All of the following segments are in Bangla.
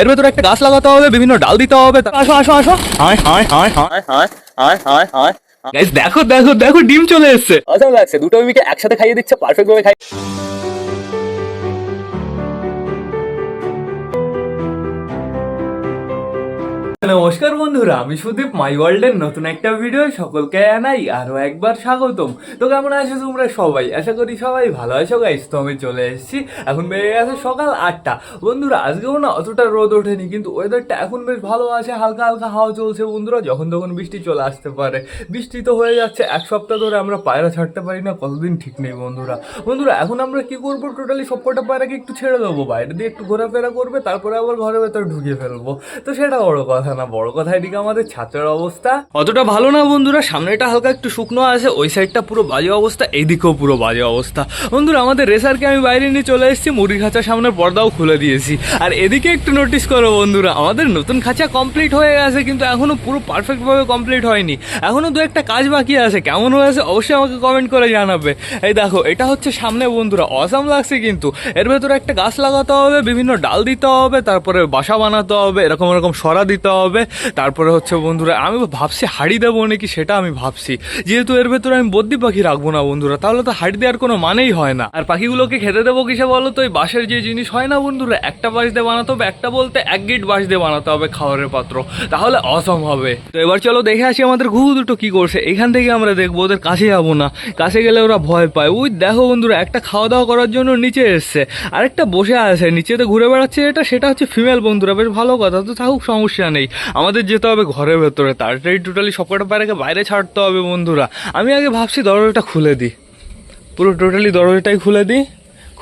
এর ভেতরে একটা গাছ লাগাতে হবে বিভিন্ন ডাল দিতে হবে। আসো আসো আসো। হায় হায় হায় হায়। হায় হায় হায় হায় গাইস দেখো দেখো দেখো ডিম চলে এসেছে। আসলে লাগছে দুটো মিমিকে একসাথে খাইয়ে দিচ্ছে পারফেক্ট ভাবে খাই নমস্কার বন্ধুরা, আমি সুদীপ মাই ওয়ার্ল্ডের নতুন একটা ভিডিও সকলকে জানাই আরও একবার স্বাগতম। তো কেমন আছো তোমরা সবাই? আশা করি সবাই ভালো আছো গাইস তো আমি চলে এসেছি। এখন বেড়ে গেছে সকাল আটটা। বন্ধুরা আজকেও না অতটা রোদ ওঠেনি, কিন্তু ওয়েদারটা এখন বেশ ভালো আছে। হালকা হালকা হাওয়া চলছে বন্ধুরা, যখন তখন বৃষ্টি চলে আসতে পারে। বৃষ্টি তো হয়ে যাচ্ছে, এক সপ্তাহ ধরে আমরা পায়রা ছাড়তে পারি না, কতদিন ঠিক নেই বন্ধুরা। বন্ধুরা, এখন আমরা কি করব? টোটালি সবকটা পায়রাকে একটু ছেড়ে দেবো, বাইরে দিয়ে একটু ঘোরাফেরা করবে, তারপরে আবার ঘরের ভেতর ঢুকিয়ে ফেলব। তো সেটা বড় কথা না বড় কথা, এদিকে আমাদের ছাত্রের অবস্থা। অতটা ভালো না বন্ধুরা সামনেটা হালকা একটু শুকনো আছে, ওই সাইডটা পুরো বাজে অবস্থা এইদিকেও পুরো বাজে অবস্থা। বন্ধুরা, আমাদের রেসারকে আমি বাইরে নিয়ে চলে এসেছি মুড়ি খাঁচার সামনের পর্দাও খুলে দিয়েছি। আর এদিকে একটু নোটিস করো বন্ধুরা, আমাদের নতুন খাঁচা কমপ্লিট হয়ে গেছে, কিন্তু এখনও পুরো পারফেক্টভাবে কমপ্লিট হয়নি। এখনও দু একটা কাজ বাকি আছে, কেমন হয়েছে অবশ্যই আমাকে কমেন্ট করে জানাবে। এই দেখো, এটা হচ্ছে সামনে বন্ধুরা অসাম লাগছে কিন্তু। এর ভেতরে একটা গাছ লাগাতে হবে, বিভিন্ন ডাল দিতে হবে, তারপরে বাসা বানাতে হবে, এরকম এরকম সরা দিতে হবে। তারপরে হচ্ছে বন্ধুরা, আমি ভাবছি হাড়ি দেবো নাকি সেটা আমি ভাবছি। যেহেতু এর ভেতরে আমি বদ্যি পাখি রাখব না বন্ধুরা, তাহলে তো হাড়ি দেওয়ার কোনো মানেই হয় না। আর পাখিগুলোকে খেতে দেবো কিসে বলো তো? ওই বাঁশের যে জিনিস হয় না বন্ধুরা, একটা বাঁশ দিয়ে বানাতে হবে, একটা বলতে এক গিট বাঁশ দিয়ে বানাতে হবে খাওয়ারের পাত্র। তাহলে অসম হবে। তো এবার চলো দেখে আসি আমাদের ঘুঘু দুটো কি করছে। এখান থেকে আমরা দেখব ওদের কাছে যাব না। কাছে গেলে ওরা ভয় পায়। ওই দেখো বন্ধুরা, একটা খাওয়া দাওয়া করার জন্য নিচে এসছে। আরেকটা বসে আছে নিচেতে ঘুরে বেড়াচ্ছে এটা, সেটা হচ্ছে ফিমেল বন্ধুরা, বেশ ভালো কথা। তো থাকুক, সমস্যা নেই। আমাদের যেতে হবে ঘরের ভেতরে। তাড়াতাড়ি টোটালি সবকটা পায়রাকে বাইরে ছাড়তে হবে বন্ধুরা। আমি আগে ভাবছি দরজাটা খুলে দিই। পুরো টোটালি দরজাটাই খুলে দিই।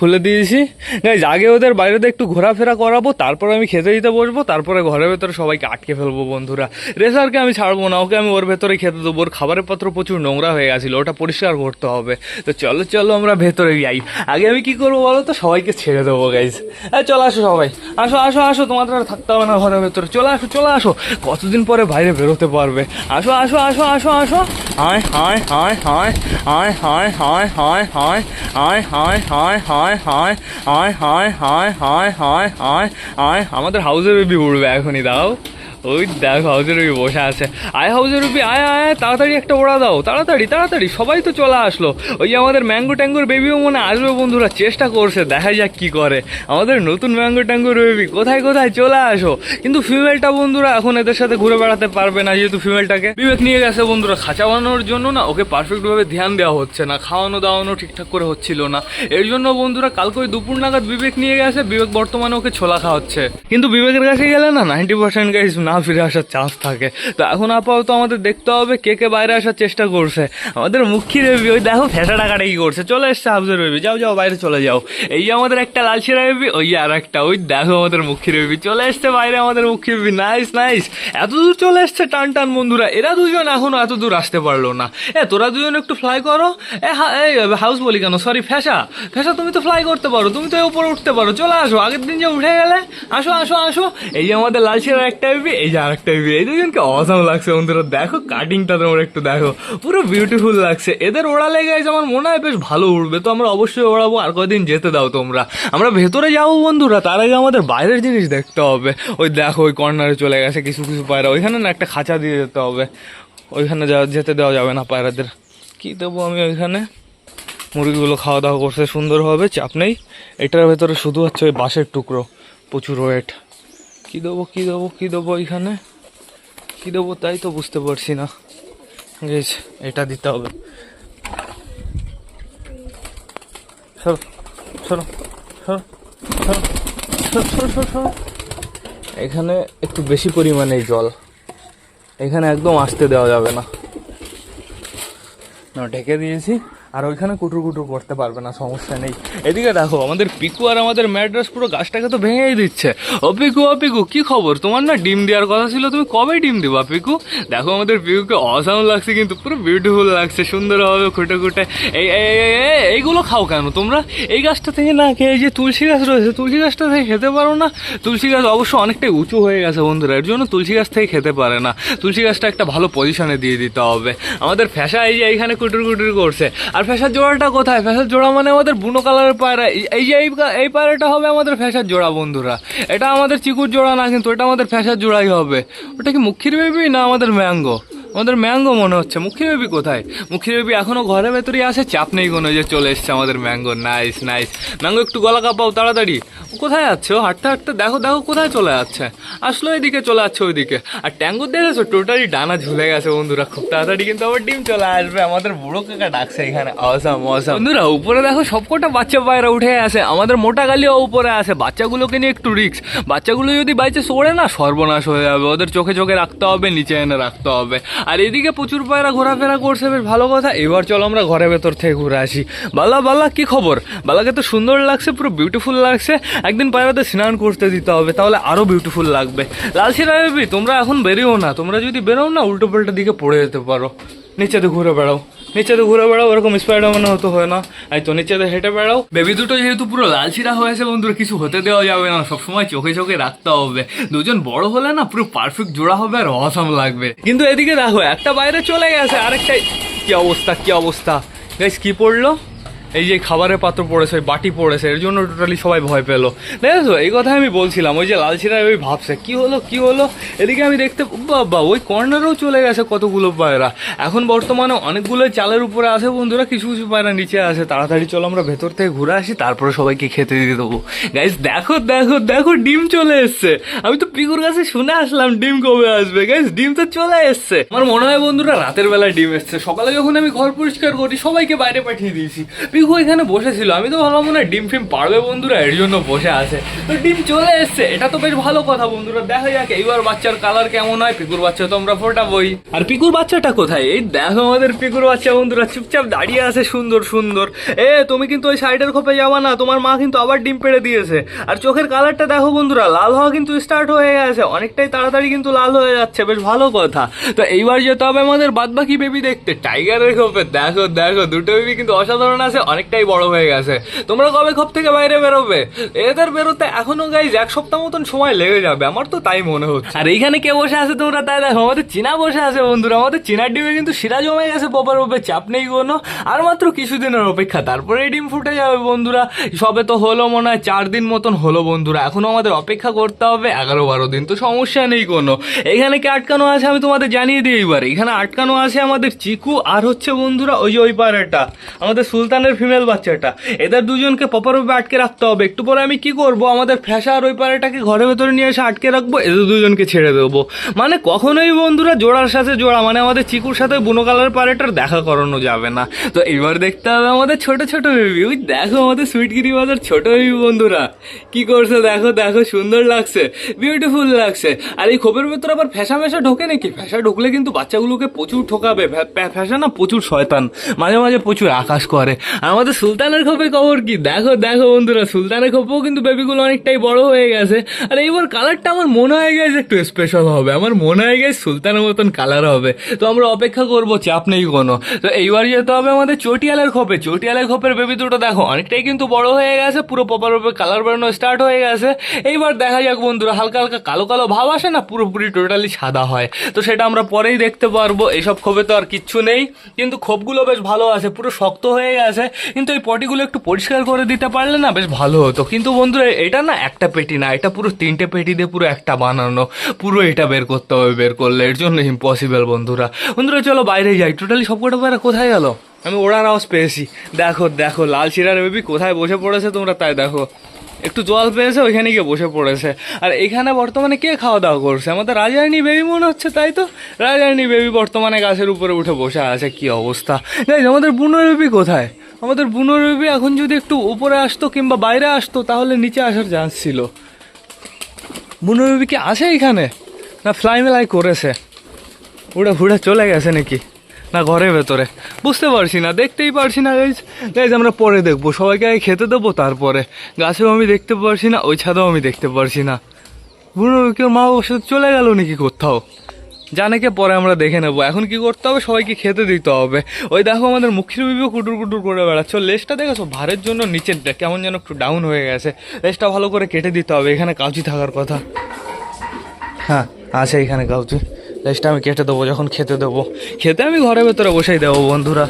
খুলে দিয়েছি গাইজ আগে ওদের বাইরেতে একটু ঘোরাফেরা করাবো তারপর আমি খেতে দিতে বসবো তারপরে ঘরের ভেতরে সবাইকে আটকে ফেলব বন্ধুরা রেসারকে আমি ছাড়বো না ওকে আমি ওর ভেতরে খেতে দেবো ওর খাবারের পাত্র প্রচুর নোংরা হয়ে গেছিল ওটা পরিষ্কার করতে হবে তো চলো চলো আমরা ভেতরে যাই আগে আমি কি করব বলো তো সবাইকে ছেড়ে দেবো গাইজ হ্যাঁ চলো আসো সবাই আসো আসো আসো তোমাদের আর থাকতে হবে না ঘরের ভেতরে চলে আসো চলে আসো কতদিন পরে বাইরে বেরোতে পারবে আসো আসো আসো আসো আসো হায় হায় হায় হায় হায় হায় হায় হায় হায় হায় হায় হায় হায় হায় হায় হায় হায় হায় হায় হায় হায় আমাদের হাউসের বেবি উঠবে এখনই দাও ওই দেখ হাউসের বেবি বসে আছে। আয় হাউজের বেবি আয় আয় তাড়াতাড়ি একটা ওড়া দাও, তাড়াতাড়ি তাড়াতাড়ি, সবাই তো চলে আসলো। ওই আমাদের ম্যাঙ্গো ট্যাঙ্গোর বেবিও মনে আসবে, বন্ধুরা, চেষ্টা করছে, দেখা যাক কি করে। আমাদের নতুন ম্যাঙ্গো ট্যাঙ্গোর বেবি কোথায় কোথায়, চলে আসো। কিন্তু ফিমেলটা বন্ধুরা, এখন এদের সাথে ঘুরে বেড়াতে পারবে না, যেহেতু ফিমেলটাকে বিবেক নিয়ে গেছে, বন্ধুরা, খাঁচা বানানোর জন্য না, ওকে পারফেক্টভাবে ধ্যান দেওয়া হচ্ছে না, খাওয়ানো, দাওয়ানো ঠিকঠাক করে হচ্ছিল না। এর জন্য, বন্ধুরা, কালকে ওই দুপুর নাগাদ বিবেক নিয়ে গেছে, বিবেক বর্তমানে ওকে ছোলা খাওয়াচ্ছে। কিন্তু বিবেকের কাছে গেলে না নাইনটি পার্সেন্ট গাইজ না ফিরে আসার চান্স থাকে। তো এখন আপাতত আমাদের দেখতে হবে কে কে বাইরে আসার চেষ্টা করছে। আমাদের মুখী বেবি ওই দেখো ফেসা টাকাটা কি করছে। চলে এসছে হাফজের বেবি যাও যাও, বাইরে চলে যাও। এই আমাদের একটা লালচিরা বেবি ওই আর একটা ওই দেখো আমাদের মুখী বেবি চলে এসছে বাইরে আমাদের মুখী বেবি নাইস নাইস। এত দূর চলে এসছে টান টান বন্ধুরা, এরা দুজন এখনও এত দূর আসতে পারল না। এ, তোরা দুজন একটু ফ্লাই করো। এ এই হাউস বলি কেন? সরি ফ্যাসা ফ্যাসা তুমি তো ফ্লাই করতে পারো, তুমি তো উপরে উঠতে পারো। চলে আসো, আগের দিন যে উঠে গেলে, আসো আসো আসো। এই যে আমাদের লাল ছেলের একটা এই যে আরেকটা এই দুজনকে অসাম লাগছে বন্ধুরা। দেখো কাটিংটা তোমরা একটু দেখো। পুরো বিউটিফুল লাগছে। এদের ওড়ালে গেছে আমার মনে হয় বেশ ভালো উঠবে তো আমরা অবশ্যই ওড়াবো, আর কদিন যেতে দাও তোমরা। আমরা ভেতরে যাব বন্ধুরা, তার আগে আমাদের বাইরের জিনিস দেখতে হবে। ওই দেখো, ওই কর্নারে চলে গেছে কিছু কিছু পায়রা। ওইখানে না একটা খাঁচা দিয়ে যেতে হবে। ওইখানে যেতে দেওয়া যাবে না পায়রাদের। কি দেবো আমি ওইখানে? মুরগিগুলো খাওয়া দাওয়া করছে সুন্দরভাবে চাপ নেই। এটার ভেতরে শুধু হচ্ছে ওই বাঁশের টুকরো, প্রচুর ওয়েট কী দেবো কী দেবো কী দেবো এখানে? কী দেবো তাই তো বুঝতে পারছি না। গেছ এটা দিতে হবে। এখানে একটু বেশি পরিমাণে জল। এখানে একদম আসতে দেওয়া যাবে না, ঢেকে দিয়েছি। আর ওইখানে কুটুর কুটুর করতে পারবে না, সমস্যা নেই। এদিকে দেখো, আমাদের পিকু আর আমাদের ম্যাড্রাস পুরো গাছটাকে তো ভেঙেই দিচ্ছে। ও পিকু ও পিকু, কি খবর? তোমার না ডিম দেওয়ার কথা ছিল, তুমি কবে ডিম দিবা পিকু? দেখো, আমাদের পিকুকে অসাম লাগছে, কিন্তু পুরো বিউটিফুল লাগছে সুন্দর হবে খুঁটে খুঁটে। এই, এই- এই- এই- এই- এইগুলো খাও কেন তোমরা? এই গাছটা থেকে না খেয়ে যে তুলসী গাছ রয়েছে, তুলসী গাছটা থেকে খেতে পারো না? তুলসী গাছ অবশ্য অনেকটাই উঁচু হয়ে গেছে বন্ধুরা, এর জন্য তুলসী গাছ থেকে খেতে পারে না। তুলসী গাছটা একটা ভালো পজিশনে দিয়ে দিতে হবে। আমাদের ফ্যাশা এই যে এইখানে কুটুর কুটুর করছে। আর আর ফ্যাশার জোড়াটা কোথায়? ফ্যাশার জোড়া মানে আমাদের বুনো কালারের পায়রা। এই- যে এই পায়রাটা হবে আমাদের ফ্যাশার জোড়া, বন্ধুরা। এটা আমাদের চিকুর জোড়া না, কিন্তু এটা আমাদের ফ্যাশার জোড়াই হবে। ওটা কি মুখির বেবি না আমাদের ম্যাঙ্গো? আমাদের ম্যাঙ্গো মনে হচ্ছে। মুখির বেবি কোথায়? মুখির বেবি এখনও ঘরের ভেতরেই আসে চাপ নেই কোনো যে চলে এসছে আমাদের ম্যাঙ্গো। Nice nice. ম্যাঙ্গো, একটু গলা কাপাও তাড়াতাড়ি। কোথায় যাচ্ছে? ও হাঁটতে হাঁটতে, দেখো দেখো, কোথায় চলে যাচ্ছে? আসলো এদিকে, চলে যাচ্ছে ওইদিকে। আর ট্যাঙ্গো দেখেছ? টোটালি ডানা ঝুলে গেছে, বন্ধুরা। খুব তাড়াতাড়ি কিন্তু আবার ডিম চলে আসবে। আমাদের বুড়ো কাকা ডাকছে এখানে। অসাম অসাম বন্ধুরা, উপরে দেখো সবকটা বাচ্চা পায়রা উঠে আসে আমাদের মোটা গালিও উপরে আসে বাচ্চাগুলোকে নিয়ে একটু রিক্স বাচ্চাগুলো যদি বাইচে সরে না, সর্বনাশ হয়ে যাবে। ওদের চোখে চোখে রাখতে হবে, নিচে এনে রাখতে হবে। আর এদিকে প্রচুর পায়রা ঘোরাফেরা করছে, বেশ ভালো কথা। এবার চলো আমরা ঘরের ভেতর থেকে ঘুরে আসি। বালা বালা, কি খবর? বালাকে তো সুন্দর লাগছে, পুরো বিউটিফুল লাগছে। একদিন পায়রাতে স্নান করতে দিতে হবে, তাহলে আরও বিউটিফুল লাগবে। লালসি রায়বি, তোমরা এখন বেরিও না, তোমরা যদি বেরোও না উল্টো পাল্টা দিকে পড়ে যেতে পারো। নিচেতে ঘুরে বেড়াও। নিচেতে ঘুরে বেড়াও ওরকম মনে হতো হয় না। এই তো নিচেতে হেঁটে বেড়াও। বেবি দুটো যেহেতু পুরো লালচিরা হয়েছে বন্ধুরা কিছু হতে দেওয়া যাবে না সবসময় চোখে চোখে রাখতে হবে। দুজন বড় হলে না পুরো পারফেক্ট জোড়া হবে আর অসাম লাগবে। কিন্তু এদিকে দেখো একটা বাইরে চলে গেছে আরেকটাই কি অবস্থা কি অবস্থা? গাইস কি পড়ল? এই যে খাবারের পাত্র পড়েছে, বাটি পড়েছে, এর জন্য টোটালি সবাই ভয় পেল। দেখেছ, এই কথাই আমি বলছিলাম, ওই যে লালচিরা ওই ভাবছে, কি হলো কি হলো? এদিকে আমি দেখতে, বাবা, ওই কর্নারেও চলে গেছে কতগুলো পায়রা। এখন বর্তমানে অনেকগুলো চালের উপরে আছে বন্ধুরা, কিছু কিছু পায়রা নিচে আছে। তাড়াতাড়ি চলো আমরা ভেতর থেকে ঘুরে আসি, তারপরে সবাইকে খেতে দিয়ে দেবো। গাইস দেখো দেখো দেখো, ডিম চলে এসছে। আমি তো পিকুর কাছে শুনে আসলাম ডিম কবে আসবে। গাইস ডিম তো চলে এসছে। আমার মনে হয় বন্ধুরা, রাতের বেলায় ডিম এসছে। সকালে যখন আমি ঘর পরিষ্কার করি, সবাইকে বাইরে পাঠিয়ে দিয়েছি। পিকু এখানে বসেছিল। আমি তো ভাবলাম মনে হয় ডিম ফিম পারবে বন্ধুরা, এর জন্য বসে আছে। তো ডিম চলে এসছে। এটা তো বেশ ভালো কথা বন্ধুরা। দেখা যাক, এইবার বাচ্চার কালার কেমন হয়। পিকুর বাচ্চা তো আমরা ফোটাবই। আর পিকুর বাচ্চাটা কোথায়? এই দেখো আমাদের পিকুর বাচ্চা বন্ধুরা, চুপচাপ দাঁড়িয়ে আছে সুন্দর সুন্দর। এ, তুমি কিন্তু ওই সাইডের খোপে যাবা না। তোমার মা কিন্তু আবার ডিম পেড়ে দিয়েছে। আর চোখের কালারটা দেখো বন্ধুরা, লাল হওয়া কিন্তু স্টার্ট হয়ে গেছে। অনেকটাই তাড়াতাড়ি কিন্তু লাল হয়ে যাচ্ছে। বেশ ভালো কথা। তো এইবার যেতে হবে আমাদের বাদবাকি বেবি দেখতে। টাইগারের খোপে। দেখো দেখো, দুটো বেবি কিন্তু অসাধারণ আছে। অনেকটাই বড় হয়ে গেছে। তোমরা কবে খোপ থেকে বাইরে বেরোবে? এদের বেরোতে এখনও গাইজ এক সপ্তাহ মতন সময় লেগে যাবে। আমার তো তাই মনে হচ্ছে। আর এইখানে কে বসে আছে তোমরা? তাই দেখো, আমাদের চীনা বসে আছে বন্ধুরা। আমাদের চীনার ডিমে কিন্তু শিরা জমে গেছে পপার উপরে চাপ নেই কোনো। আর মাত্র কিছুদিনের অপেক্ষা। তারপরে ডিম ফুটে যাবে বন্ধুরা। সবে তো হলো মনে হয়, চার দিন মতন হলো বন্ধুরা। এখনও আমাদের অপেক্ষা করতে হবে এগারো বারো দিন, তো সমস্যা নেই কোনো। এখানে কে আটকানো আছে আমি তোমাদের জানিয়ে দিই এবার। এখানে আটকানো আছে আমাদের চিকু আর হচ্ছে বন্ধুরা ওই যে ওই পাড়াটা। আমাদের সুলতানের ফিমেল বাচ্চাটা। এদের দুজনকে উপরে আটকে রাখতে হবে। একটু পরে আমি কি করব? আমাদের ফ্যাসা আর ওই পাড়াটাকে ঘরের ভেতরে নিয়ে এসে আটকে রাখব, এদের দুজনকে ছেড়ে দেবো। মানে কখনোই বন্ধুরা জোড়ার সাথে জোড়া মানে আমাদের চিকুর সাথে বুনো কালার পাড়াটার দেখা করানো যাবে না। তো এবার দেখতে হবে আমাদের ছোট ছোট বেবি ওই দেখো আমাদের সুইটগিরি বাজার ছোট বেবি বন্ধুরা। কি করছে? দেখো দেখো, সুন্দর লাগছে বিউটিফুল লাগছে। আর এই খোপের ভেতরে আবার ফ্যাসা ফ্যাসা ঢোকে নাকি? ফ্যাসা ঢুকলে কিন্তু বাচ্চাগুলোকে প্রচুর ঠোকাবে। ফ্যা- ফ্যা- ফ্যাসা না প্রচুর শয়তান। মাঝে মাঝে প্রচুর আকাশ করে। আমাদের সুলতানের খোপে খবর কি? দেখো দেখো বন্ধুরা, সুলতানের খোপেও কিন্তু বেবিগুলো অনেকটাই বড় হয়ে গেছে। আর এইবার কালারটা আমার মনে হয়ে গেছে একটু স্পেশাল হবে। আমার মনে হয়ে গেছে সুলতানের মতন কালার হবে। তো আমরা অপেক্ষা করব, চাপ নেই কোনো। তো এইবার যেতে হবে আমাদের চটিয়ালের খোপে। চটিয়ালের খোপের বেবি দুটো দেখো, অনেকটাই কিন্তু বড় হয়ে গেছে, পুরো পপার কালার বেরোনো স্টার্ট হয়ে গেছে। এইবার দেখা যাক বন্ধুরা, হালকা হালকা কালো কালো ভাব আসে না? পুরোপুরি টোটালি সাদা হয়। তো সেটা আমরা পরেই দেখতে পারব। এইসব খোপে তো আর কিচ্ছু নেই। কিন্তু খোপগুলো বেশ ভালো আছে, পুরো শক্ত হয়ে গেছে। কিন্তু এই পটিগুলো একটু পরিষ্কার করে দিতে পারলে না বেশ ভালো হতো। কিন্তু বন্ধুরা এটা না একটা পেটি না এটা পুরো তিনটে পেটি দিয়ে পুরো একটা বানানো। পুরো এটা বের করতে হবে বের করলে এর জন্য ইম্পসিবল বন্ধুরা। বন্ধুরা চলো বাইরে যাই। টোটালি সবকটা বাইরে কোথায় গেল? আমি ওড়ার আওয়াজ পেয়েছি। দেখো দেখো লাল শিরার বেবি কোথায় বসে পড়েছে তোমরা তাই দেখো। একটু জল পেয়েছে ওইখানে গিয়ে বসে পড়েছে। আর এখানে বর্তমানে কে খাওয়া দাওয়া করছে? আমাদের রাজারানী বেবি মনে হচ্ছে তাই তো? রাজারানী বেবি বর্তমানে গাছের উপরে উঠে বসে আছে কি অবস্থা? Guys, আমাদের বুনো বেবি কোথায়? আমাদের বুনো বেবি এখন যদি একটু উপরে আসতো কিংবা বাইরে আসতো, তাহলে নিচে আসার চান্স ছিল। বুনো বেবি কি আসে এখানে? না ফ্লাই মেলাই করেছে? উড়ে ঘুরে চলে গেছে নাকি? না ঘরের ভেতরে। বুঝতে পারছি না, দেখতেই পারছি না গাইজ গাইজ আমরা পরে দেখব। সবাইকে আগে খেতে দেবো, তারপরে। গাছেও আমি দেখতে পারছি না, ওই ছাদেও আমি দেখতে পারছি না। বুনো কেউ মা বাবার সাথে চলে গেল নাকি কোথাও? জানেকে পরে আমরা দেখে নেব। এখন কি করতে হবে? সবাইকে খেতে দিতে হবে। ওই দেখো আমাদের মুখির বিবিও কুটুর কুটুর করে বেড়াচ্ছে। লেসটা দেখেছ? ভারের জন্য নিচের কেমন যেন একটু ডাউন হয়ে গেছে। লেসটা ভালো করে কেটে দিতে হবে। এখানে কাউচি থাকার কথা। হ্যাঁ আছে এখানে কাউচি। লেসটা আমি কেটে দেবো, যখন খেতে দেবো। খেতে আমি ঘরের ভেতরে বসেই দেবো, বন্ধুরা।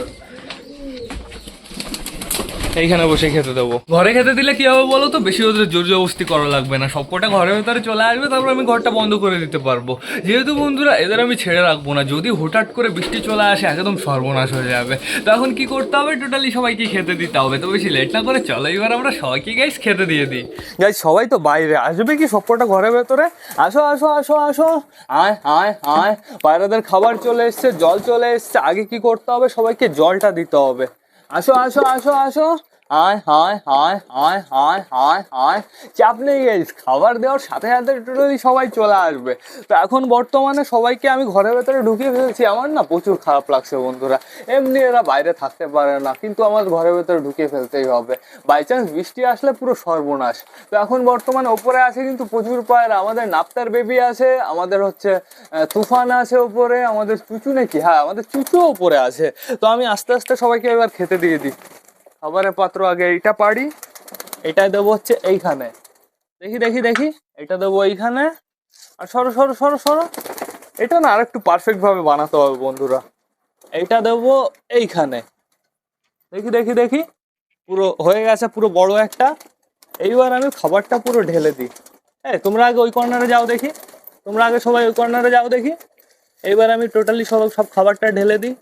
এইখানে বসে খেতে দেবো। ঘরে খেতে দিলে কি হবে বলো তো? বেশি ওদের জোর জবস্তি করা লাগবে না। সবকটা ঘরের ভেতরে চলে আসবে তারপর আমি ঘরটা বন্ধ করে দিতে পারব। যেহেতু বন্ধুরা এদের আমি ছেড়ে রাখব না। যদি হঠাৎ করে বৃষ্টি চলে আসে একদম সর্বনাশ হয়ে যাবে। তো এখন কি করতে হবে? টোটালি সবাইকে খেতে দিতে হবে। তো বেশি লেট না করে চলো এবার আমরা সবাইকে গাইস খেতে দিয়ে দিই। গাইস সবাই তো বাইরে। আসবে কি সবকটা ঘরের ভেতরে? আসো আসো আসো আসো। আয় আয় আয়। পায়রাদের খাবার চলে এসছে জল চলে এসছে। আগে কি করতে হবে? সবাইকে জলটা দিতে হবে। 아쇼 아쇼 아쇼 아쇼 হায় হায় হায় হায় হায় হায় চাপ নেই গাইস খাবার দেওয়ার সাথে সাথে টোটালি সবাই চলে আসবে। তো এখন বর্তমানে সবাইকে আমি ঘরের ভেতরে ঢুকিয়ে ফেলছি। আমার না প্রচুর খারাপ লাগছে বন্ধুরা। এমনি এরা বাইরে থাকতে পারে না, কিন্তু আমার ঘরের ভেতরে ঢুকিয়ে ফেলতেই হবে। বাই চান্স বৃষ্টি আসলে পুরো সর্বনাশ। তো এখন বর্তমানে ওপরে আছে কিন্তু প্রচুর পায়ের। আমাদের নাপ্তার বেবি আছে, আমাদের হচ্ছে তুফান আছে ওপরে, আমাদের চুচু নাকি? হ্যাঁ আমাদের চুচুও ওপরে আছে। তো আমি আস্তে আস্তে সবাইকে এবার খেতে দিয়ে দিই খাবারের পাত্র আগে এইটা পারি এটা দেবো হচ্ছে এইখানে। দেখি দেখি দেখি এটা দেবো এইখানে। আর সরো সরো সরো সরো। এটা না আরেকটু পারফেক্ট ভাবে বানাতে হবে বন্ধুরা। এইটা দেবো এইখানে। দেখি দেখি দেখি। পুরো হয়ে গেছে পুরো বড় একটা। এইবার আমি খাবারটা পুরো ঢেলে দিই। হ্যাঁ তোমরা আগে ওই কর্নারে যাও দেখি। তোমরা আগে সবাই ওই কর্নারে যাও দেখি। এইবার আমি টোটালি সব সব খাবারটা ঢেলে দিই।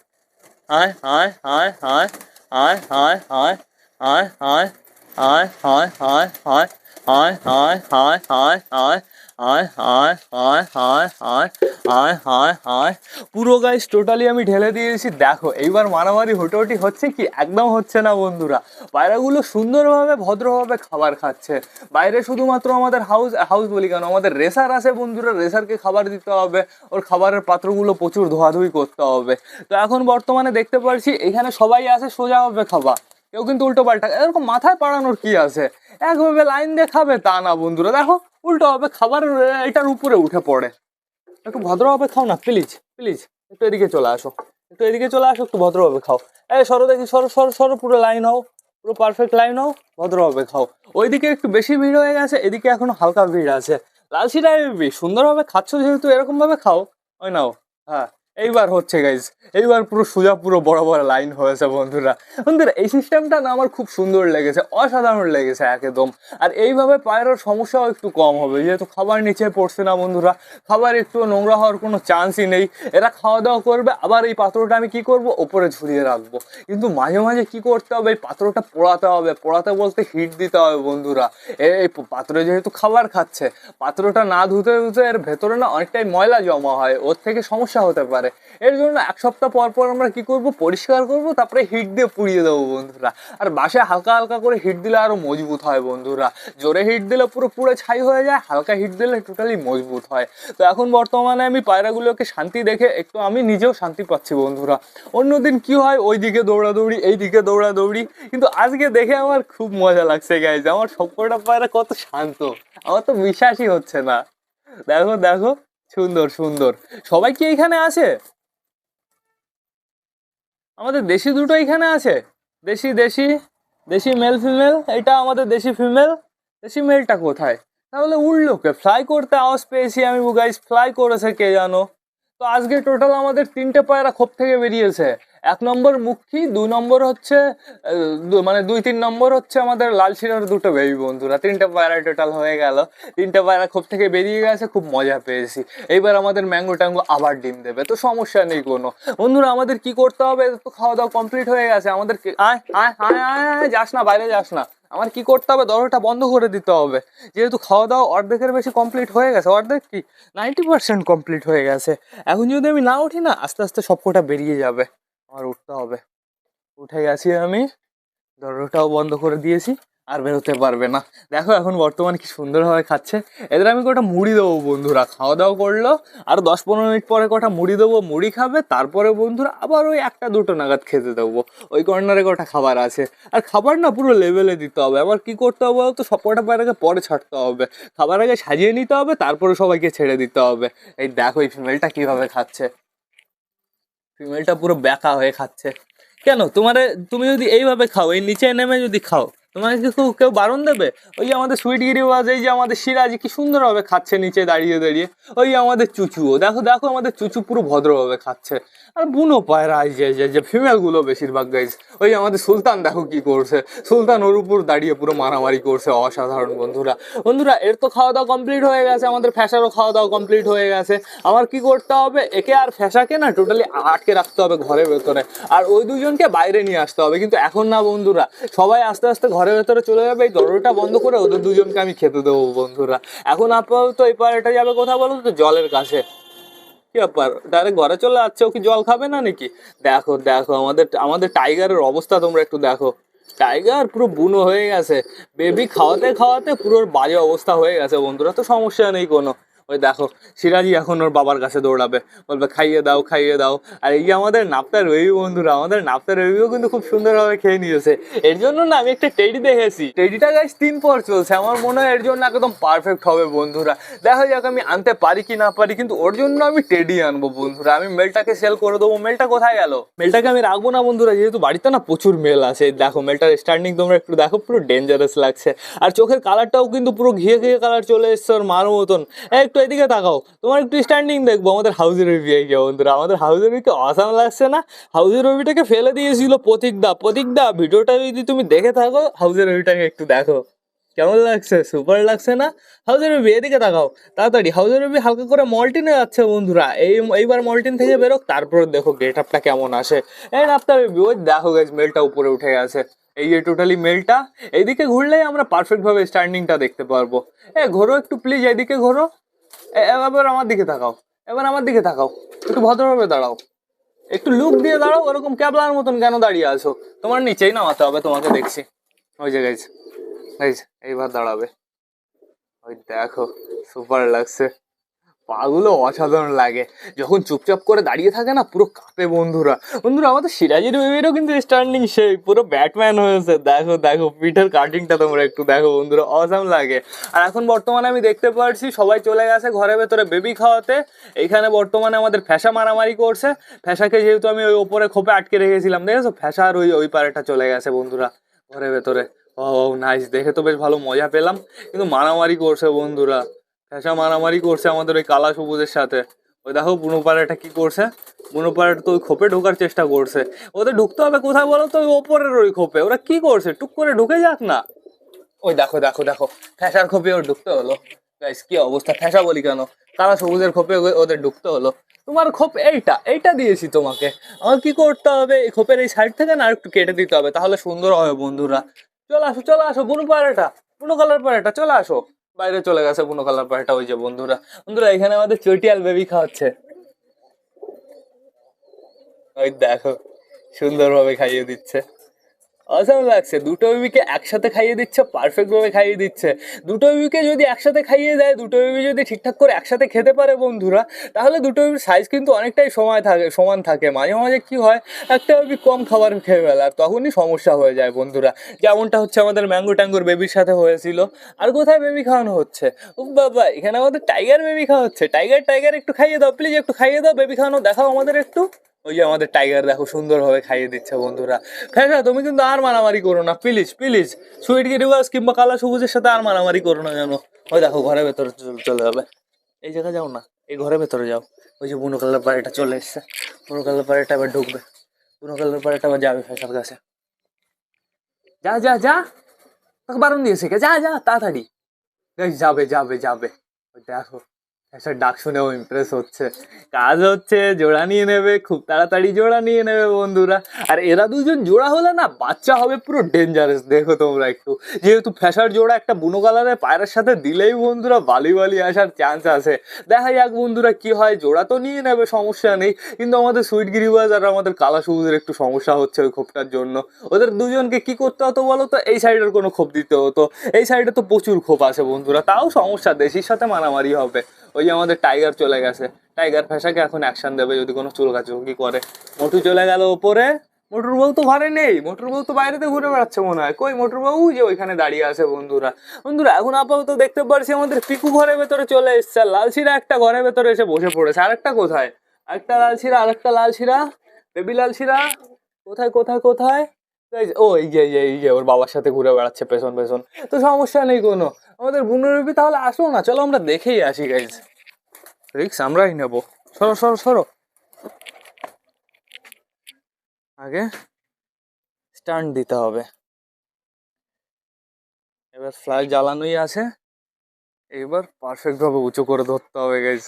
হায় হায় হায় হায়। Hi! Hi! Hi! Hi! Hi! Hi! Hi! Hi! Hi! Hi! Hi! Hi! I, I, হায় হায় হায় হায় হায় হায় হায় হায়। পুরো গাইস টোটালি আমি ঢেলে দিয়েছি। দেখো, এইবার মারামারি হোটাহুটি হচ্ছে কি? একদম হচ্ছে না বন্ধুরা। পায়রাগুলো সুন্দরভাবে, ভদ্রভাবে খাবার খাচ্ছে। বাইরে শুধুমাত্র আমাদের হাউস হাউস বলি কেন? আমাদের রেসার আছে বন্ধুরা রেসারকে খাবার দিতে হবে। ওর খাবারের পাত্রগুলো প্রচুর ধোয়াধুয়ি করতে হবে। তো এখন বর্তমানে দেখতে পারছি, এখানে সবাই আছে হবে খাবা কেউ কিন্তু উল্টো পাল্টা, এরকম মাথায় পাড়ানোর কি আছে? একভাবে লাইন দিয়ে খাবে তা না, বন্ধুরা। দেখো, উল্টো হবে খাবার এটার উপরে উঠে পড়ে। একটু ভদ্রভাবে খাও না প্লিজ প্লিজ একটু এদিকে চলে আসো। একটু এদিকে চলে আসো, একটু ভদ্রভাবে খাও। এই সরো দেখি, সরো সরো সরো, পুরো লাইন হও। পুরো পারফেক্ট লাইন হও, ভদ্রভাবে খাও। ওইদিকে একটু বেশি ভিড় হয়ে গেছে, এদিকে এখনও হালকা ভিড় আছে। লালসিটা সুন্দরভাবে খাচ্ছ যেহেতু এরকম ভাবে খাও। ওই নাও হ্যাঁ। এইবার হচ্ছে গাইজ এইবার পুরো সোজা, পুরো বড় বড় লাইন হয়েছে, বন্ধুরা। বন্ধুরা, এই সিস্টেমটা না আমার খুব সুন্দর লেগেছে, অসাধারণ লেগেছে একদম। আর এইভাবে পায়ের সমস্যাও একটু কম হবে, যেহেতু খাবার নিচে পড়ছে না, বন্ধুরা। খাবার একটু নোংরা হওয়ার কোনো চান্সই নেই। এরা খাওয়া দাওয়া করবে, আবার এই পাত্রটা আমি কি করব? ওপরে ঝুলিয়ে রাখব। কিন্তু মাঝে মাঝে কি করতে হবে? এই পাত্রটা পোড়াতে হবে। পোড়াতে বলতে হিট দিতে হবে, বন্ধুরা। এই পাত্রে যেহেতু খাবার খাচ্ছে পাত্রটা না ধুতে ধুতে এর ভেতরে না অনেকটাই ময়লা জমা হয়, ওর থেকে সমস্যা হতে পারে। এর জন্য এক সপ্তাহ পর পর আমরা কি করব? পরিষ্কার করব, তারপরে হিট দিয়ে পুড়িয়ে দেবো বন্ধুরা। আর বাসায় হালকা হালকা করে হিট দিলে আরও মজবুত হয় বন্ধুরা। জোরে হিট দিলে পুরো পুরো ছাই হয়ে যায়, হালকা হিট দিলে টোটালি মজবুত হয়। তো এখন বর্তমানে আমি পায়রাগুলোকে শান্তি দেখে একটু আমি নিজেও শান্তি পাচ্ছি বন্ধুরা। অন্যদিন কি হয়? ওই দিকে দৌড়াদৌড়ি এই দিকে দৌড়াদৌড়ি। কিন্তু আজকে দেখে আমার খুব মজা লাগছে গাইজ আমার সবকটা পায়রা কত শান্ত। আমার তো বিশ্বাসই হচ্ছে না। দেখো দেখো। সুন্দর সুন্দর। সবাই কি এখানে আছে? আমাদের দেশি দুটো এখানে আছে। দেশি দেশি দেশি মেল ফিমেল এটা আমাদের দেশি ফিমেল দেশি মেলটা কোথায়? তাহলে উড়লো কে ফ্লাই করতে আওয়াজ পেয়েছি আমি গাইস ফ্লাই করেছে কে জানো? তো আজকে টোটাল আমাদের তিনটে পায়রা খোপ থেকে বেরিয়েছে। এক নম্বর মুখী দুই নম্বর হচ্ছে মানে দুই তিন নম্বর হচ্ছে আমাদের লাল শিরার দুটো বেবি বন্ধুরা। তিনটে পায়রা টোটাল হয়ে গেল। তিনটে পায়রা খোপ থেকে বেরিয়ে গেছে, খুব মজা পেয়েছি। এইবার আমাদের ম্যাঙ্গো ট্যাঙ্গো আবার ডিম দেবে, তো সমস্যা নেই কোনো। বন্ধুরা, আমাদের কি করতে হবে? তো খাওয়া দাওয়া কমপ্লিট হয়ে গেছে। আমাদের যাস না, বাইরে যাস না। আমার কি করতে হবে? দরজাটা বন্ধ করে দিতে হবে। যেহেতু খাওয়া দাওয়া অর্ধেকের বেশি কমপ্লিট হয়ে গেছে, অর্ধেক কি? নাইনটি পার্সেন্ট কমপ্লিট হয়ে গেছে। এখন যদি আমি না উঠি না, আস্তে আস্তে সবকটা বেরিয়ে যাবে। আমার উঠতে হবে। উঠে গেছি আমি, দরজাটাও বন্ধ করে দিয়েছি, আর বেরোতে পারবে না। দেখো এখন বর্তমানে কি সুন্দরভাবে খাচ্ছে। এদের আমি কটা মুড়ি দেবো বন্ধুরা খাওয়া দাওয়া করল, আর দশ পনেরো মিনিট পরে কটা মুড়ি দেবো, মুড়ি খাবে, তারপরে বন্ধুরা আবার ওই একটা দুটো নাগাদ খেতে দেবো। ওই কর্নারে কটা খাবার আছে। আর খাবার না পুরো লেভেলে দিতে হবে। আবার কি করতে হবে বলতো? সব কটা পায়রাকে পরে ছাড়তে হবে। খাবার আগে সাজিয়ে নিতে হবে, তারপরে সবাইকে ছেড়ে দিতে হবে। এই দেখো এই ফিমেলটা কীভাবে খাচ্ছে। ফিমেলটা পুরো ব্যাকা হয়ে খাচ্ছে। কেন? তোমার, তুমি যদি এইভাবে খাও, এই নিচে নেমে যদি খাও তোমাকে কি কেউ বারণ দেবে? ওই যে আমাদের সুইট গিরিবাজ, এই যে আমাদের সিরাজি, কি সুন্দরভাবে খাচ্ছে নিচে দাঁড়িয়ে দাঁড়িয়ে। ওই আমাদের চুচুও, দেখো দেখো আমাদের চুচু পুরো ভদ্রভাবে খাচ্ছে। আর বুনো পায়রা যে যে- ফিমেলগুলো বেশিরভাগ গাইজ ওই আমাদের সুলতান দেখো কি করছে। সুলতান ওর উপর দাঁড়িয়ে পুরো মারামারি করছে, অসাধারণ বন্ধুরা। বন্ধুরা, এর তো খাওয়া দাওয়া কমপ্লিট হয়ে গেছে, আমাদের ফ্যাসারও খাওয়া দাওয়া কমপ্লিট হয়ে গেছে। আমার কি করতে হবে? একে আর ফ্যাশাকে না টোটালি আটকে রাখতে হবে ঘরের ভেতরে। আর ওই দুজনকে বাইরে নিয়ে আসতে হবে। কিন্তু এখন না বন্ধুরা, সবাই আস্তে আস্তে ঘরের ভেতরে চলে যাবে, এই দরজাটা বন্ধ করে ওদের দুজনকে আমি খেতে দেবো, বন্ধুরা। এখন আপাতত এই পাড়াটা যাবে কোথাও বলো তো? জলের কাছে। কি ব্যাপার? ডাইরেক্ট ঘরে চলে যাচ্ছে, ও কি জল খাবে না নাকি? দেখো দেখো, আমাদের আমাদের টাইগারের অবস্থা তোমরা একটু দেখো। টাইগার পুরো বুনো হয়ে গেছে। বেবি খাওয়াতে খাওয়াতে পুরো বাজে অবস্থা হয়ে গেছে, বন্ধুরা। তো সমস্যা নেই কোনো। ওই দেখো সিরাজি এখন ওর বাবার কাছে দৌড়াবে। বলবে, খাইয়ে দাও খাইয়ে দাও। আর এই আমাদের নাপতা রবি বন্ধুরা, আমাদের নাপতা রবিও কিন্তু খুব সুন্দরভাবে খেয়ে নিয়েছে। এর জন্য না আমি একটা টেডি দেখেছি। টেডিটা গাছ তিন পর চলছে আমার মনে হয় এর জন্য একদম পারফেক্ট হবে বন্ধুরা। দেখা যাক আমি আনতে পারি কি না পারি, কিন্তু ওর জন্য আমি টেডি আনব বন্ধুরা। আমি মেলটাকে সেল করে দেবো। মেলটা কোথায় গেল? মেলটাকে আমি রাখব না বন্ধুরা, যেহেতু বাড়িতে না প্রচুর মেল আছে। দেখো মেলটার স্টার্নিং তোমরা একটু দেখো, পুরো ডেঞ্জারাস লাগছে। আর চোখের কালারটাও কিন্তু পুরো ঘিয়ে ঘিয়ে কালার চলে এসছে ওর মার মতন একটু এদিকে তাকাও। তোমার একটু স্ট্যান্ডিং দেখব, আমাদের হাউজের রবি যে বন্ধুরা। আমাদের হাউজের রবিকে অসাম লাগছে না? হাউজের রবিটাকে ফেলে দিয়েছিল প্রতীকদা প্রতীকদা ভিডিওটা যদি তুমি দেখে থাকো হাউজের রবিটাকে একটু দেখো। কেমন লাগছে? সুপার লাগছে না? হাউজের রবি এদিকে তাকাও। তাড়াতাড়ি হাউজের রবি হালকা করে মল্টিনে যাচ্ছে বন্ধুরা। এই, এইবার মল্টিন থেকে বেরোক, তারপর দেখো গেট আপটা কেমন আসে। এই নাপতা রবি ওই দেখো গাছ মেলটা উপরে উঠে গেছে। এই যে টোটালি মেলটা এইদিকে ঘুরলেই আমরা পারফেক্ট ভাবে স্ট্যান্ডিংটা দেখতে পারব। এ, ঘোরো একটু প্লিজ এদিকে ঘোরো। এবার আমার দিকে তাকাও। এবার আমার দিকে তাকাও। একটু ভদ্রভাবে দাঁড়াও। একটু লুক দিয়ে দাঁড়াও, ওরকম ক্যাবলার মতন কেন দাঁড়িয়ে আছো? তোমার নিচেই নামাতে হবে, তোমাকে দেখছি। ওই যে গাইজ এইবার দাঁড়াবে। ওই দেখো সুপার লাগছে। পাগুলো অসাধারণ লাগে। যখন চুপচাপ করে দাঁড়িয়ে থাকে না, পুরো কাঁপে বন্ধুরা। বন্ধুরা, আমাদের সিরাজির বেবিরও কিন্তু স্ট্যান্ডিং সেই, পুরো ব্যাটম্যান হয়েছে। দেখো দেখো, পিঠের কাটিংটা তোমরা একটু দেখো বন্ধুরা অসাম লাগে। আর এখন বর্তমানে আমি দেখতে পারছি, সবাই চলে গেছে ঘরের ভেতরে বেবি খাওয়াতে। এইখানে বর্তমানে আমাদের ফ্যাসা মারামারি করছে। ফ্যাসাকে যেহেতু আমি ওই ওপরে খোপে আটকে রেখেছিলাম, দেখেছ? ফ্যাসা আর ওই ওই পারেটা চলে গেছে বন্ধুরা, ঘরের ভেতরে। ও নাইস দেখে তো বেশ ভালো মজা পেলাম। কিন্তু মারামারি করছে বন্ধুরা। ফ্যাসা মারামারি করছে আমাদের ওই কালা সবুজের সাথে। ওই দেখো বুনো পাড়াটা কি করছে? বুনো পাড়াটা তো ওই খোপে ঢোকার চেষ্টা করছে। ওদের ঢুকতে হবে কোথায় বলো তো? ওই ওপরের ওই খোপে। ওরা কি করছে? টুক করে ঢুকে যাক না। ওই দেখো দেখো দেখো। ফ্যাসার খোপে ওর ঢুকতে হলো। কি অবস্থা? ফ্যাসা বলি কেন? কালা সবুজের খোপে ওদের ঢুকতে হলো। তোমার খোপ এইটা এইটা দিয়েছি তোমাকে। আমার কি করতে হবে? এই খোপের এই সাইড থেকে না একটু কেটে দিতে হবে, তাহলে সুন্দর হবে বন্ধুরা। চলে আসো চলে আসো, বুনো পাড়াটা। বুনো কালার পাড়াটা, চলে আসো। বাইরে চলে গেছে কোনো কালার পাহাটা ওই যে বন্ধুরা। বন্ধুরা, এখানে আমাদের চটিয়াল বেবি খাওয়াচ্ছে। ওই দেখো, সুন্দরভাবে খাইয়ে দিচ্ছে। অসাম লাগছে। দুটো বেবিকে একসাথে খাইয়ে দিচ্ছে পারফেক্টভাবে খাইয়ে দিচ্ছে। দুটো বেবিকে যদি একসাথে খাইয়ে দেয়, দুটো বেবি যদি ঠিকঠাক করে একসাথে খেতে পারে বন্ধুরা, তাহলে দুটো বেবির সাইজ কিন্তু অনেকটাই সময় থাকে, সমান থাকে। মাঝে মাঝে কি হয়, একটা বেবি কম খাবার খেয়ে ফেলে আর তখনই সমস্যা হয়ে যায় বন্ধুরা। যেমনটা হচ্ছে আমাদের ম্যাঙ্গো ট্যাঙ্গোর বেবির সাথে হয়েছিল। আর কোথায় বেবি খাওয়ানো হচ্ছে? ও বাবা, এখানে আমাদের টাইগার বেবি খাওয়া হচ্ছে। টাইগার টাইগার একটু খাইয়ে দাও প্লিজ একটু খাইয়ে দাও বেবি খাওয়ানো, দেখাও আমাদের একটু। ওই যে আমাদের টাইগার দেখো সুন্দরভাবে খাইয়ে দিচ্ছে বন্ধুরা। ফ্যাসা তুমি কিন্তু আর মারামারি করো না প্লিজ প্লিজ সুইট গিরিবাস কিংবা কালা সবুজের সাথে আর মারামারি করো না জানো ওই দেখো, ঘরের ভেতরে চলে যাবে। এই জায়গায় যাও না, এই ঘরের ভেতরে যাও। ওই যে বুনো কালার পাড়িটা চলে এসছে। বুনো কালার পাড়িটা আবার ঢুকবে। বুনো কালার পাড়িটা আবার যাবে ফ্যাসার কাছে। যা যা যা। তোকে বারণ দিয়েছে যা যা, তাড়াতাড়ি। যাবে যাবে যাবে। দেখো। একটা ডাক শুনেও ইমপ্রেস হচ্ছে। কাজ হচ্ছে জোড়া নিয়ে নেবে, খুব তাড়াতাড়ি জোড়া নিয়ে নেবে বন্ধুরা। আর এরা দুজন জোড়া হলে না বাচ্চা হবে পুরো ডেঞ্জারাস দেখো তোমরা একটু। যেহেতু ফ্যাশার জোড়া একটা বুনো কালারের পায়রার সাথে দিলেই বন্ধুরা বালি বালি আসার চান্স আছে। দেখা যাক বন্ধুরা কি হয়, জোড়া তো নিয়ে নেবে, সমস্যা নেই। কিন্তু আমাদের সুইট গিরিবাজ আর আমাদের কালা সবুজের একটু সমস্যা হচ্ছে ওই খোপটার জন্য। ওদের দুজনকে কি করতে হতো বলো তো? এই সাইডের কোনো খোপ দিতে হতো। এই সাইডে তো প্রচুর খোপ আছে বন্ধুরা, তাও সমস্যা, দেশির সাথে মারামারি হবে। ওই যে আমাদের টাইগার চলে গেছে। টাইগার ফ্যাশাকে এখন অ্যাকশন দেবে যদি কোনো চুল কাচুকি করে। মোটু চলে গেল ওপরে। মোটর বউ তো ঘরে নেই। মোটর বউ তো বাইরেতে ঘুরে বেড়াচ্ছে মনে হয়। কই মোটর বাবু যে ওইখানে দাঁড়িয়ে আছে বন্ধুরা। বন্ধুরা, এখন আপাতত দেখতে পারছি আমাদের পিকু ঘরের ভেতরে চলে এসছে। লালশিরা একটা ঘরের ভেতরে এসে বসে পড়েছে। আরেকটা কোথায়? আরেকটা লালশিরা আরেকটা লালশিরা। বেবি লালশিরা, কোথায় কোথায় কোথায়? ও এই যে এই যে, ওর বাবার সাথে ঘুরে বেড়াচ্ছে পেছন পেছন। তো সমস্যা নেই কোনো। আমাদের বুনুরবি তাহলে আসো না, চলো আমরা দেখেই আসি গাইজ রিক্স আমরাই নেব। সরো সরো সরো। আগে স্টান্ট দিতে হবে। এবার ফ্ল্যাশ জ্বালানোই আছে। এবার পারফেক্ট ভাবে উঁচু করে ধরতে হবে গাইজ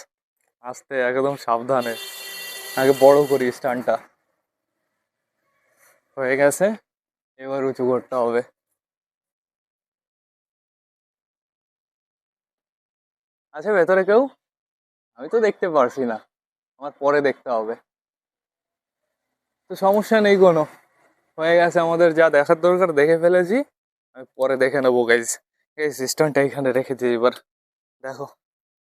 আস্তে, একদম সাবধানে। আগে বড় করি স্টানটা হয়ে গেছে। এবার উঁচু করতে হবে। আছে ভেতরে কেউ? আমি তো দেখতে পারছি না। আমার পরে দেখতে হবে। তো সমস্যা নেই কোনো। হয়ে গেছে আমাদের যা দেখার দরকার, দেখে ফেলেছি। আমি পরে দেখে নেব গাইজ এই সিস্টেমটা এখানে রেখে রেখেছি এবার। দেখো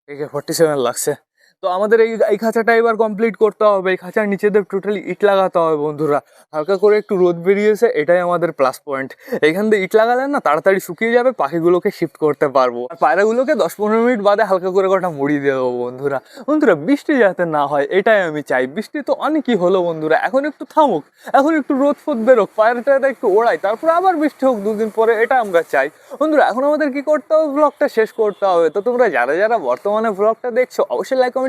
একে ফর্টি সেভেন লাগছে। তো আমাদের এই এই খাঁচাটা এবার কমপ্লিট করতে হবে। এই খাঁচার নিচেদের টোটালি ইট লাগাতে হবে বন্ধুরা। হালকা করে একটু রোদ বেরিয়েছে, এটাই আমাদের প্লাস পয়েন্ট এখান দিয়ে ইট লাগালে না তাড়াতাড়ি শুকিয়ে যাবে, পাখিগুলোকে শিফট করতে পারব। আর পায়রাগুলোকে দশ পনেরো মিনিট বাদে হালকা করে কটা মুড়ি দেবো বন্ধুরা। বন্ধুরা, বৃষ্টি যাতে না হয়, এটাই আমি চাই। বৃষ্টি তো অনেকই হলো বন্ধুরা, এখন একটু থামুক, এখন একটু রোদ ফোদ বেরোক, পায়রাটা একটু ওড়াই, তারপর আবার বৃষ্টি হোক দুদিন পরে, এটা আমরা চাই। বন্ধুরা, এখন আমাদের কি করতে হবে? ব্লগটা শেষ করতে হবে। তো তোমরা যারা যারা বর্তমানে ব্লগটা দেখছ, অবশ্যই লাইক কমেন্ট